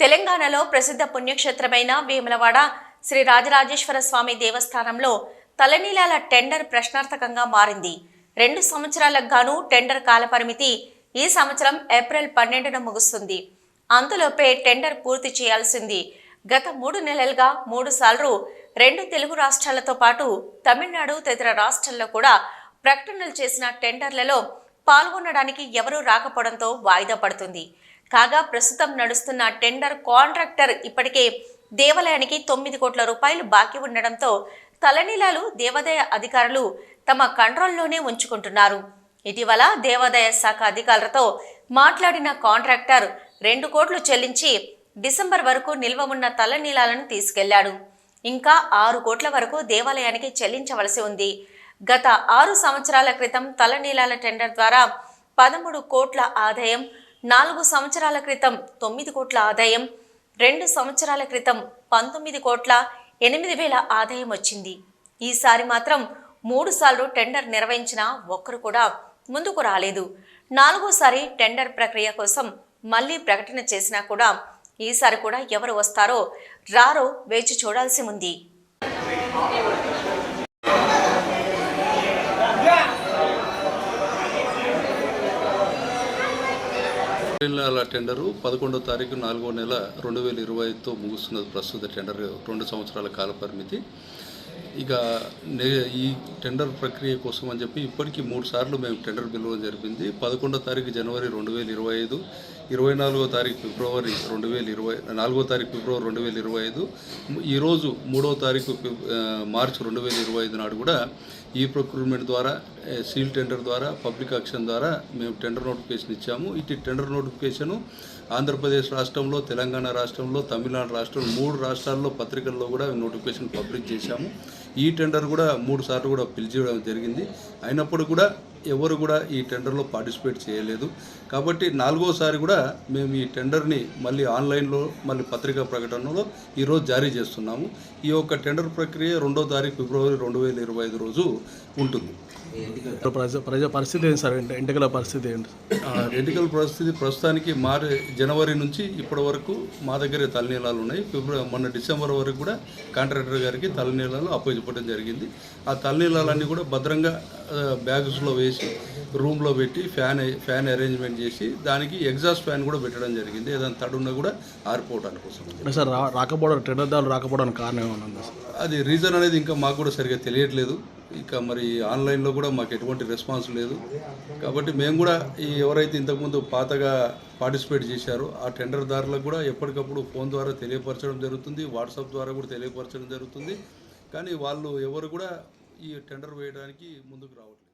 తెలంగాణలో ప్రసిద్ధ పుణ్యక్షేత్రమైన వేములవాడ శ్రీ రాజరాజేశ్వర స్వామి దేవస్థానంలో తలనీలాల టెండర్ ప్రశ్నార్థకంగా మారింది. రెండు సంవత్సరాలకు గాను టెండర్ కాలపరిమితి ఈ సంవత్సరం ఏప్రిల్ పన్నెండున ముగుస్తుంది. అంతలోపే టెండర్ పూర్తి చేయాల్సింది. గత మూడు నెలలుగా మూడు సార్లు రెండు తెలుగు రాష్ట్రాలతో పాటు తమిళనాడు తదితర రాష్ట్రాల్లో కూడా ప్రకటనలు చేసిన టెండర్లలో పాల్గొనడానికి ఎవరూ రాకపోవడంతో వాయిదా పడుతుంది. కాగా ప్రస్తుతం నడుస్తున్న టెండర్ కాంట్రాక్టర్ ఇప్పటికే దేవాలయానికి తొమ్మిది కోట్ల రూపాయలు బాకీ ఉండడంతో తలనీలాలు దేవాదాయ అధికారులు తమ కంట్రోల్లోనే ఉంచుకుంటున్నారు. ఇటీవల దేవాదాయ శాఖ అధికారులతో మాట్లాడిన కాంట్రాక్టర్ రెండు కోట్లు చెల్లించి డిసెంబర్ వరకు నిల్వ ఉన్న తలనీలాలను తీసుకెళ్ళాడు. ఇంకా ఆరు కోట్ల వరకు దేవాలయానికి చెల్లించవలసి ఉంది. గత ఆరు సంవత్సరాల క్రితం తలనీలాల టెండర్ ద్వారా పదమూడు కోట్ల ఆదాయం నాలుగు సంవత్సరాల క్రితం తొమ్మిది కోట్ల ఆదాయం రెండు సంవత్సరాల క్రితం పంతొమ్మిది కోట్ల ఎనిమిది వేల ఆదాయం వచ్చింది. ఈసారి మాత్రం మూడు సార్లు టెండర్ నిర్వహించిన ఒక్కరు కూడా ముందుకు రాలేదు. నాలుగోసారి టెండర్ ప్రక్రియ కోసం మళ్ళీ ప్రకటన చేసినా కూడా ఈసారి కూడా ఎవరు వస్తారో రారో వేచి చూడాల్సి ఉంది. నెలల టెండరు పదకొండో తారీఖు నాలుగో నెల రెండు వేల ఇరవై ముగుస్తున్నది ప్రస్తుత టెండర్. రెండు సంవత్సరాల కాల పరిమితి. ఇక నే ఈ టెండర్ ప్రక్రియ కోసం అని చెప్పి ఇప్పటికీ మూడు సార్లు మేము టెండర్ పిలవడం జరిపింది. పదకొండో తారీఖు జనవరి రెండు వేల ఇరవై ఐదు ఇరవై నాలుగో తారీఖు ఫిబ్రవరి రెండు వేల ఇరవై నాలుగో తారీఖు ఫిబ్రవరి రెండు వేల ఇరవై ఐదు ఈరోజు మూడో తారీఖు మార్చ్ మార్చి రెండు వేల ఇరవై ఐదు నాడు కూడా ఈ ప్రొక్యూర్మెంట్ ద్వారా సీల్ టెండర్ ద్వారా పబ్లిక్ ఆక్షన్ ద్వారా మేము టెండర్ నోటిఫికేషన్ ఇచ్చాము. ఇటు టెండర్ నోటిఫికేషను ఆంధ్రప్రదేశ్ రాష్ట్రంలో తెలంగాణ రాష్ట్రంలో తమిళనాడు రాష్ట్రం మూడు రాష్ట్రాల్లో పత్రికల్లో కూడా నోటిఫికేషన్ పబ్లిక్ చేశాము. ఈ టెండర్ కూడా మూడు సార్లు కూడా పిలిచేయడం జరిగింది. అయినప్పుడు కూడా ఎవరు కూడా ఈ టెండర్లో పార్టిసిపేట్ చేయలేదు. కాబట్టి నాలుగోసారి కూడా మేము ఈ టెండర్ని మళ్ళీ ఆన్లైన్లో మళ్ళీ పత్రికా ప్రకటనలో ఈరోజు జారీ చేస్తున్నాము. ఈ యొక్క టెండర్ ప్రక్రియ రెండో తారీఖు ఫిబ్రవరి రెండు వేల ఇరవై ఐదు రోజు ఉంటుంది. ప్రజ పరిస్థితి ఏంటి సార్? ఎంటకల పరిస్థితి ఏంటి? ఎన్నికల పరిస్థితి ప్రస్తుతానికి మారి జనవరి నుంచి ఇప్పటి వరకు మా దగ్గరే తలనీలాలు ఉన్నాయి. ఫిబ్రవరి మొన్న డిసెంబర్ వరకు కూడా కాంట్రాక్టర్ గారికి తలనీలాలు అప్పచెప్పడం జరిగింది. ఆ తలనీలాలన్నీ కూడా భద్రంగా బ్యాగ్స్లో వేసి రూమ్లో పెట్టి ఫ్యాన్ ఫ్యాన్ అరేంజ్మెంట్ చేసి దానికి ఎగ్జాస్ట్ ఫ్యాన్ కూడా పెట్టడం జరిగింది. ఏదైనా తడున్నా కూడా ఆరిపోవడానికి కోసం సార్ రాకపోవడం టెండర్దారులు రాకపోవడానికి కారణం ఏమన్నా అది రీజన్ అనేది ఇంకా మాకు కూడా సరిగా తెలియట్లేదు. ఇక మరి ఆన్లైన్లో కూడా మాకు ఎటువంటి రెస్పాన్స్ లేదు. కాబట్టి మేము కూడా ఈ ఎవరైతే ఇంతకుముందు పాతగా పార్టిసిపేట్ చేశారో ఆ టెండర్దారులకు కూడా ఎప్పటికప్పుడు ఫోన్ ద్వారా తెలియపరచడం జరుగుతుంది వాట్సాప్ ద్వారా కూడా తెలియపరచడం జరుగుతుంది. కానీ వాళ్ళు ఎవరు కూడా ఈ టెండర్ వేయడానికి ముందుకు రావట్లేదు.